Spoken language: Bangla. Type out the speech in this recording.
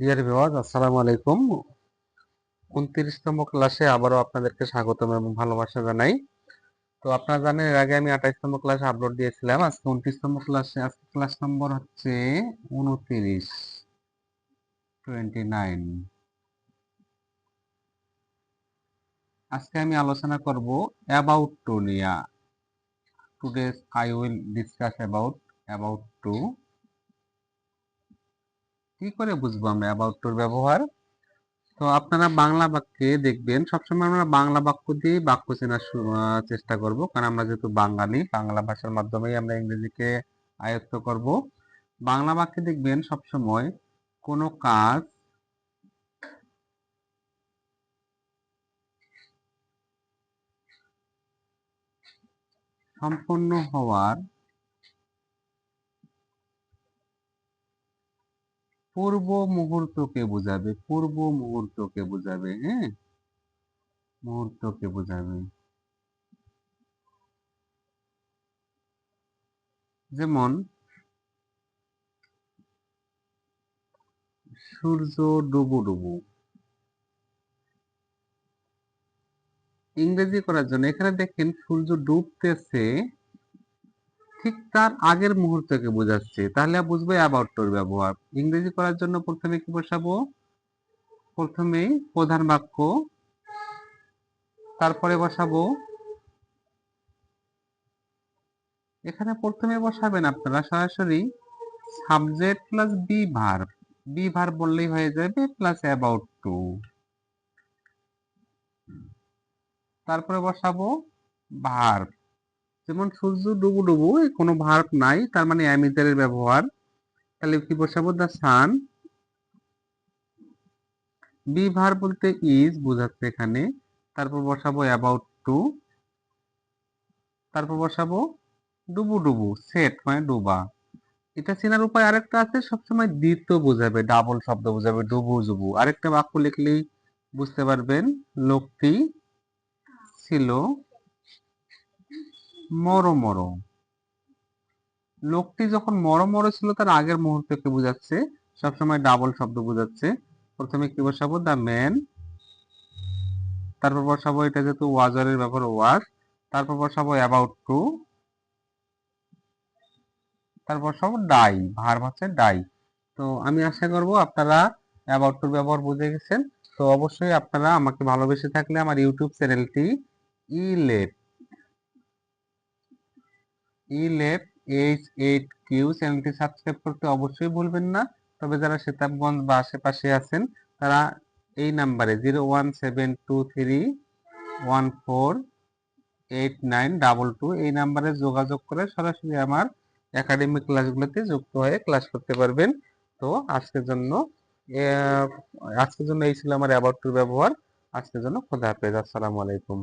ডিয়ার ভিউয়ার্স আসসালামু আলাইকুম। উনত্রিশতম ক্লাসে আবারও আপনাদেরকে স্বাগতম এবং ভালোবাসা জানাই। তো আপনারা জানেন, এর আগে আমি আঠাইশতম ক্লাসে আপলোড দিয়েছিলাম। আজকে উনত্রিশতম ক্লাসে আজকে ক্লাস নম্বর হচ্ছে উনত্রিশ টোয়েন্টি নাইন আজকে আমি আলোচনা করব অ্যাবাউট টু নিয়া। Today I will discuss about about to কি করে বুঝব আমরা অ্যাবাউট টুর ব্যবহার? তো আপনারা বাংলা বাক্যে দেখবেন, সবসময় আমরা বাংলা বাক্য দিয়ে বাক্য চেনার চেষ্টা করব। কারণ আমরা যেহেতু বাঙালি, বাংলা ভাষার মাধ্যমেই আমরা ইংরেজিকে আয়ত্ত করব। বাংলা বাক্যে দেখবেন সবসময় কোনো কাজ সম্পন্ন হওয়ার পূর্ব মুহূর্তকে বোঝাবে, পূর্ব মুহূর্তকে বোঝাবে হ্যাঁ? মুহূর্তকে বোঝাবে। যেমন, সূর্য ডুবু ডুবু। ইংরেজি করার জন্য এখানে দেখেন সূর্য ডুবতেছে ঠিক তার আগের মুহূর্তকে বোঝাচ্ছে। তাহলে বুঝব অ্যাবাউট ব্যবহার। ইংরেজি করার জন্য প্রথমে কি বসাবো? প্রথমে প্রধান বাক্য, তারপরে বসাবো। এখানে প্রথমে বসাবেন আপনারা সরাসরি subject plus be verb be verb বললেই হয়ে যাবে প্লাস অ্যাবাউট টু তারপরে বসাবো ভার্ব যেমন সূর্য ডুবু ডুবু কোনো ভার্ব নাই, তার মানে অ্যামিটারের ব্যবহার। তাহলে কি বসাবো? The sun. বি ভার্ব বলতে ইজ, বোঝাচ্ছে এখানে। তারপর বসাবো অ্যাবাউট টু। তারপর বসাবো ডুবু ডুবু, সেট মানে ডুবা। এটা চেনার উপায় আরেকটা আছে, সবসময় দ্বিতীয় বোঝাবে, ডাবল শব্দ বোঝাবে, ডুবু জুবু আরেকটা বাক্য লিখলেই বুঝতে পারবেন, লোকটি ছিল মরো মরো। লোকটি যখন মরো মরো ছিল, তার আগের মুহূর্তকে বোঝাচ্ছে? সবসময় ডাবল শব্দ বোঝাচ্ছে। প্রথমে কি বসাবো? The man. তারপর বসাবো, এটা যেহেতু ওয়াজারের ব্যাপার, ওয়াজ। তারপর বসাবো, অ্যাবাউট টু। তারপর সব ডাই। ভার হচ্ছে ডাই। তো আমি আশা করব আপনারা অ্যাবাউট টুর ব্যবহার বুঝে গেছেন। তো অবশ্যই আপনারা আমাকে ভালোবেসে থাকলে আমার ইউটিউব চ্যানেলটি ইলেপ ইলেপ এইচ এইট কিউ চ্যানেলটি সাবস্ক্রাইব করতে অবশ্যই ভুলবেন না। তবে যারা সেতাবগঞ্জ বা আশেপাশে আছেন, তারা এই নাম্বারে zero one seven two three one four eight nine double two এই নাম্বারে যোগাযোগ করে সরাসরি আমার একাডেমিক ক্লাসগুলোতে যুক্ত হয়ে ক্লাস করতে পারবেন। তো আজকের জন্য আজকের জন্য এই ছিল আমার অ্যাবাউট টুর ব্যবহার। আজকের জন্য খোদা হাফেজ। আসসালামু আলাইকুম।